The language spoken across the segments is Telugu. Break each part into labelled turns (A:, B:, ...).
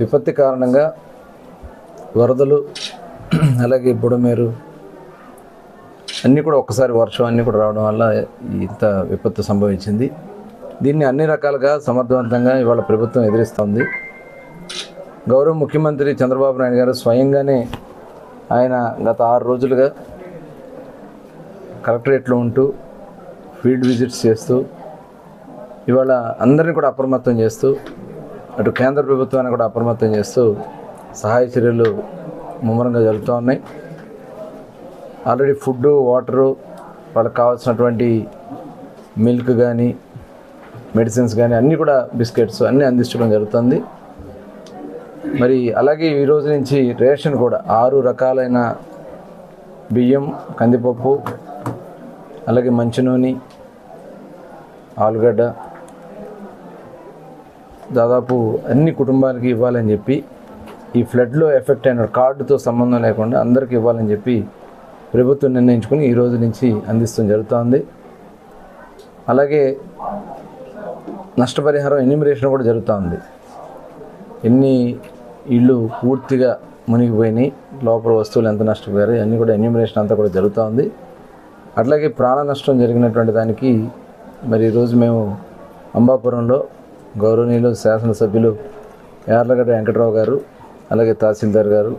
A: విపత్తి కారణంగా వరదలు అలాగే బుడమేరు అన్నీ కూడా ఒక్కసారి వర్షం అన్నీ కూడా రావడం వల్ల ఇంత విపత్తు సంభవించింది. దీన్ని అన్ని రకాలుగా సమర్థవంతంగా ఇవాళ ప్రభుత్వం ఎదిరిస్తోంది. గౌరవ ముఖ్యమంత్రి చంద్రబాబు నాయుడు గారు స్వయంగానే ఆయన గత ఆరు రోజులుగా కలెక్టరేట్లో ఉంటూ ఫీల్డ్ విజిట్స్ చేస్తూ ఇవాళ అందరిని కూడా అప్రమత్తం చేస్తూ అటు కేంద్ర ప్రభుత్వాన్ని కూడా అప్రమత్తం చేస్తూ సహాయ చర్యలు ముమ్మరంగా జరుగుతూ ఉన్నాయి. ఆల్రెడీ ఫుడ్ వాటరు వాళ్ళకి కావాల్సినటువంటి మిల్క్ కానీ మెడిసిన్స్ కానీ అన్నీ కూడా బిస్కెట్స్ అన్నీ అందించడం జరుగుతుంది. మరి అలాగే ఈ రోజు నుంచి రేషన్ కూడా ఆరు రకాలైన బియ్యం కందిపప్పు అలాగే మంచి నూనె ఆలుగడ్డ దాదాపు అన్ని కుటుంబాలకి ఇవ్వాలని చెప్పి ఈ ఫ్లడ్లో ఎఫెక్ట్ అయిన కార్డుతో సంబంధం లేకుండా అందరికీ ఇవ్వాలని చెప్పి ప్రభుత్వం నిర్ణయించుకుని ఈ రోజు నుంచి అందిస్తూ జరుగుతోంది. అలాగే నష్టపరిహారం ఎన్యూమరేషన్ కూడా జరుగుతుంది. ఎన్ని ఇళ్ళు పూర్తిగా మునిగిపోయినాయి లోపల వస్తువులు ఎంత నష్టపోయారు అన్నీ కూడా ఎన్యూమరేషన్ అంతా కూడా జరుగుతూ ఉంది అట్లాగే ప్రాణ నష్టం జరిగినటువంటి దానికి మరి ఈరోజు మేము అంబాపురంలో గౌరవనీయులు శాసనసభ్యులు యార్లగడ్డ వెంకట్రావు గారు అలాగే తహసీల్దార్ గారు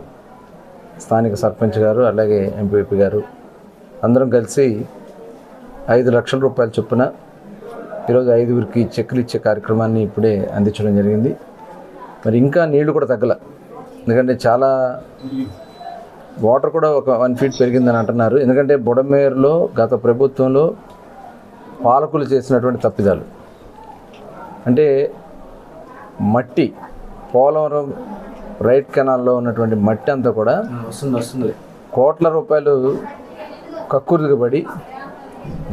A: స్థానిక సర్పంచ్ గారు అలాగే ఎంపీపీ గారు. అందరం కలిసి ఐదు లక్షల రూపాయల చొప్పున ఈరోజు ఐదుగురికి చెక్కులు ఇచ్చే కార్యక్రమాన్ని ఇప్పుడే అందించడం జరిగింది. మరి ఇంకా నీళ్ళు కూడా తగ్గల. ఎందుకంటే చాలా వాటర్ కూడా ఒక వన్ ఫీట్ పెరిగిందని అంటున్నారు. ఎందుకంటే బుడమేరులో గత ప్రభుత్వంలో పాలకులు చేసినటువంటి తప్పిదాలు. అంటే మట్టి పోలవరం రైట్ కెనాల్లో ఉన్నటువంటి మట్టి అంతా కూడా
B: వస్తుంది వస్తుంది.
A: కోట్ల రూపాయలు కక్కుర్తిపడి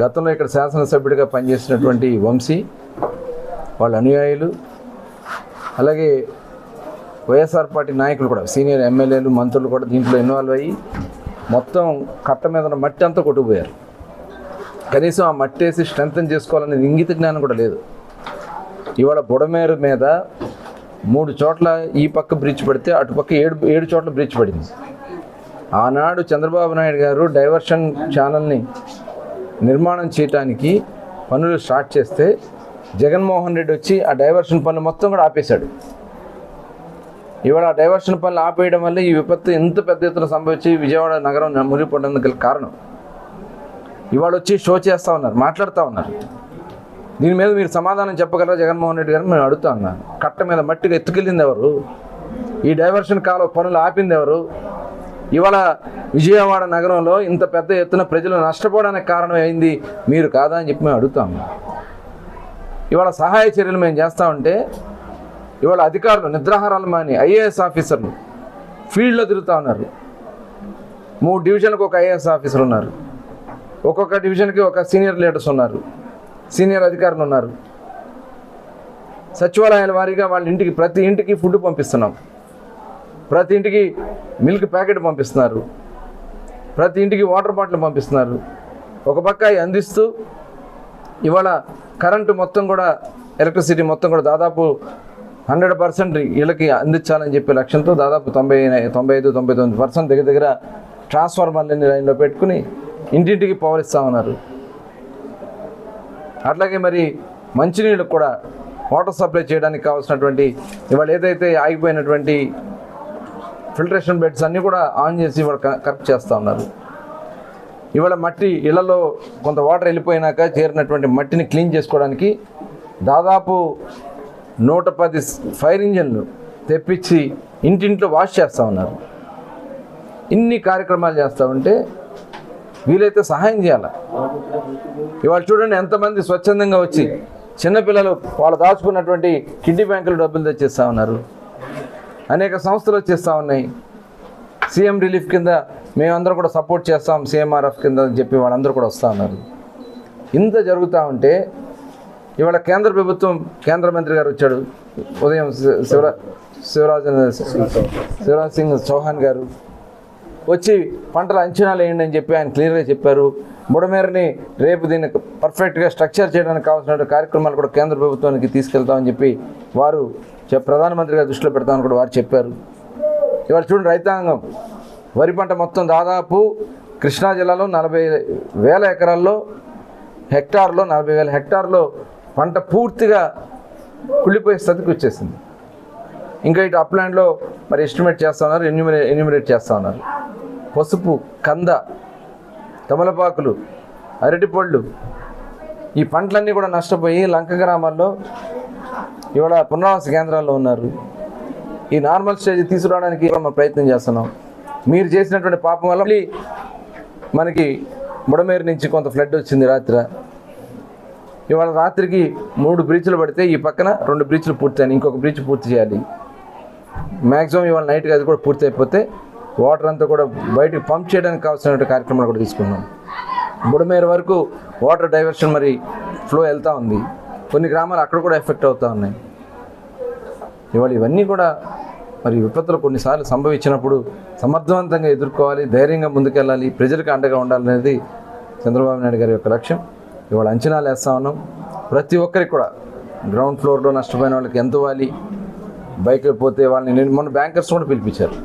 A: గతంలో ఇక్కడ శాసనసభ్యుడిగా పనిచేసినటువంటి వంశీ వాళ్ళ అనుయాయులు అలాగే వైఎస్ఆర్ పార్టీ నాయకులు కూడా సీనియర్ ఎమ్మెల్యేలు మంత్రులు కూడా దీంట్లో ఇన్వాల్వ్ అయ్యి మొత్తం కట్ట మీద ఉన్న మట్టి అంతా కొట్టుకుపోయారు. కనీసం ఆ మట్టి వేసి స్ట్రెంగ్తన్ చేసుకోవాలనే ఇంగిత జ్ఞానం కూడా లేదు. ఇవాళ బుడమేరు మీద మూడు చోట్ల ఈ పక్క బ్రిడ్జ్ పడితే అటుపక్క ఏడు ఏడు చోట్ల బ్రిడ్జ్ పడింది. ఆనాడు చంద్రబాబు నాయుడు గారు డైవర్షన్ ఛానల్ని నిర్మాణం చేయటానికి పనులు స్టార్ట్ చేస్తే జగన్మోహన్ రెడ్డి వచ్చి ఆ డైవర్షన్ పనులు మొత్తం కూడా ఆపేశాడు. ఇవాళ ఆ డైవర్షన్ పనులు ఆపేయడం వల్ల ఈ విపత్తు ఎంత పెద్ద ఎత్తున సంభవించి విజయవాడ నగరం మునిగిపోవడానికి కారణం. ఇవాళ వచ్చి షో చేస్తూ ఉన్నారు మాట్లాడుతూ ఉన్నారు. దీని మీద మీరు సమాధానం చెప్పగలరా? జగన్మోహన్ రెడ్డి గారు? మేము అడుగుతా ఉన్నాను కట్ట మీద మట్టిగా ఎత్తుకెళ్ళింది ఎవరు? ఈ డైవర్షన్ కాలువ పనులు ఆపింది ఎవరు? ఇవాళ విజయవాడ నగరంలో ఇంత పెద్ద ఎత్తున ప్రజలు నష్టపోవడానికి కారణం అయింది మీరు కాదా అని చెప్పి మేము అడుగుతాం ఇవాళ సహాయ చర్యలు మేము చేస్తా ఉంటే ఇవాళ అధికారులు నిద్రాహారాలు మాని ఐఏఎస్ ఆఫీసర్లు ఫీల్డ్లో తిరుగుతూ ఉన్నారు. మూడు డివిజన్లకు ఒక ఐఏఎస్ ఆఫీసర్ ఉన్నారు. ఒక్కొక్క డివిజన్కి ఒక సీనియర్ లీడర్స్ ఉన్నారు. సీనియర్ అధికారులు ఉన్నారు. సచివాలయాల వారీగా వాళ్ళ ఇంటికి ప్రతి ఇంటికి ఫుడ్ పంపిస్తున్నాం. ప్రతి ఇంటికి మిల్క్ ప్యాకెట్ పంపిస్తున్నారు. ప్రతి ఇంటికి వాటర్ బాటిల్ పంపిస్తున్నారు. ఒక పక్క అందిస్తూ ఇవాళ కరెంటు మొత్తం కూడా ఎలక్ట్రిసిటీ మొత్తం కూడా దాదాపు హండ్రెడ్ పర్సెంట్ వీళ్ళకి అందించాలని చెప్పే లక్ష్యంతో దాదాపు తొంభై తొంభై ఐదు తొంభై తొమ్మిది పర్సెంట్ దగ్గర దగ్గర ట్రాన్స్ఫార్మర్లని లైన్లో పెట్టుకుని ఇంటింటికి పవర్ ఇస్తా ఉన్నారు. అట్లాగే మరి మంచినీళ్ళకు కూడా వాటర్ సప్లై చేయడానికి కావాల్సినటువంటి ఇవాళ ఏదైతే ఆగిపోయినటువంటి ఫిల్టరేషన్ బెడ్స్ అన్నీ కూడా ఆన్ చేసి ఇవాళ కరెక్ట్ చేస్తూ ఉన్నారు. ఇవాళ మట్టి ఇళ్ళలో కొంత వాటర్ వెళ్ళిపోయినాక చేరినటువంటి మట్టిని క్లీన్ చేసుకోవడానికి దాదాపు నూట పది ఫైర్ ఇంజన్లు తెప్పించి ఇంటింట్లో వాష్ చేస్తూ ఉన్నారు. ఇన్ని కార్యక్రమాలు చేస్తూ ఉంటే వీలైతే సహాయం చేయాలి? ఇవాళ చూడండి ఎంతమంది స్వచ్ఛందంగా వచ్చి చిన్నపిల్లలు వాళ్ళు దాచుకున్నటువంటి కిడ్నీ బ్యాంకులు డబ్బులు తెచ్చేస్తూ ఉన్నారు. అనేక సంస్థలు వచ్చేస్తూ ఉన్నాయి. సీఎం రిలీఫ్ కింద మేమందరం కూడా సపోర్ట్ చేస్తాం సీఎంఆర్ఎఫ్ కింద అని చెప్పి వాళ్ళందరూ కూడా వస్తూ ఉన్నారు. ఇంత జరుగుతూ ఉంటే ఇవాళ కేంద్ర ప్రభుత్వం కేంద్ర మంత్రి గారు వచ్చాడు. ఉదయం శివరా శివరాజ్ శివరాజ్ సింగ్ చౌహాన్ గారు వచ్చి పంటల అంచనాలు వేయండి అని చెప్పి ఆయన క్లియర్గా చెప్పారు. బుడమేరని రేపు దీన్ని పర్ఫెక్ట్గా స్ట్రక్చర్ చేయడానికి కావాల్సిన కార్యక్రమాలు కూడా కేంద్ర ప్రభుత్వానికి తీసుకెళ్తామని చెప్పి వారు ప్రధానమంత్రిగా దృష్టిలో పెడతామని కూడా వారు చెప్పారు. ఇవాళ చూడండి రైతాంగం. వరి పంట మొత్తం దాదాపు కృష్ణా జిల్లాలో నలభై వేల ఎకరాల్లో హెక్టార్లో నలభై వేల హెక్టార్లో పంట పూర్తిగా కుళ్ళిపోయే స్థితికి వచ్చేసింది. ఇంకా ఇటు అప్లాండ్లో మరి ఎస్టిమేట్ చేస్తా ఉన్నారు ఎన్యూమినే ఎన్యూమినేట్ చేస్తూ ఉన్నారు. పసుపు కంద తమలపాకులు అరటిపళ్ళు ఈ పంటలన్నీ కూడా నష్టపోయి లంక గ్రామాల్లో ఇవాళ పునరావాస కేంద్రాల్లో ఉన్నారు. ఈ నార్మల్ స్టేజ్ తీసుకురావడానికి మనం ప్రయత్నం చేస్తున్నాం. మీరు చేసినటువంటి పాపం వల్ల మళ్ళీ మనకి బుడమేరు నుంచి కొంత ఫ్లడ్ వచ్చింది రాత్రి. ఇవాళ రాత్రికి మూడు బ్రీచ్లు పడితే ఈ పక్కన రెండు బ్రీచ్లు పూర్తయినాయి. ఇంకొక బ్రీచ్ పూర్తి చేయాలి. మ్యాక్సిమం ఇవాళ నైట్కి అది కూడా పూర్తి అయిపోతే వాటర్ అంతా కూడా బయటికి పంప్ చేయడానికి కావాల్సిన కార్యక్రమాలు కూడా తీసుకున్నాం. బుడమేరు వరకు వాటర్ డైవర్షన్ మరి ఫ్లో వెళ్తూ ఉంది. కొన్ని గ్రామాలు అక్కడ కూడా ఎఫెక్ట్ అవుతూ ఉన్నాయి. ఇవాళ ఇవన్నీ కూడా మరి విపత్తులు కొన్నిసార్లు సంభవించినప్పుడు సమర్థవంతంగా ఎదుర్కోవాలి ధైర్యంగా ముందుకెళ్ళాలి ప్రజలకు అండగా ఉండాలనేది చంద్రబాబు నాయుడు గారి యొక్క లక్ష్యం. ఇవాళ అంచనాలు వేస్తూ ఉన్నాం. ప్రతి ఒక్కరికి కూడా గ్రౌండ్ ఫ్లోర్లో నష్టపోయిన వాళ్ళకి ఎంత ఇవ్వాలి? బైక్లు పోతే వాళ్ళని నేను మొన్న బ్యాంకర్స్ కూడా పిలిపించారు.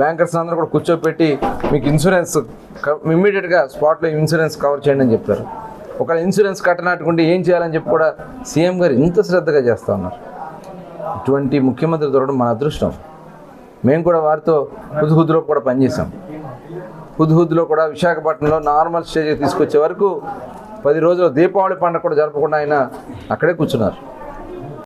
A: బ్యాంకర్స్ అందరూ కూడా కూర్చోబెట్టి మీకు ఇన్సూరెన్స్ ఇమ్మీడియట్గా స్పాట్లో ఇన్సూరెన్స్ కవర్ చేయండి అని చెప్పారు ఒకవేళ ఇన్సూరెన్స్ కట్టనట్టుకుంటే ఏం చేయాలని చెప్పి కూడా సీఎం గారు ఇంత శ్రద్ధగా చేస్తూ ఉన్నారు. ఇటువంటి ముఖ్యమంత్రి దొరకడం మన అదృష్టం. మేము కూడా వారితో హుద్హుద్లో కూడా పనిచేసాం హుద్హుద్లో కూడా విశాఖపట్నంలో నార్మల్ స్టేజ్ తీసుకొచ్చే వరకు పది రోజులు దీపావళి పండుగ కూడా జరపకుండా ఆయన అక్కడే కూర్చున్నారు.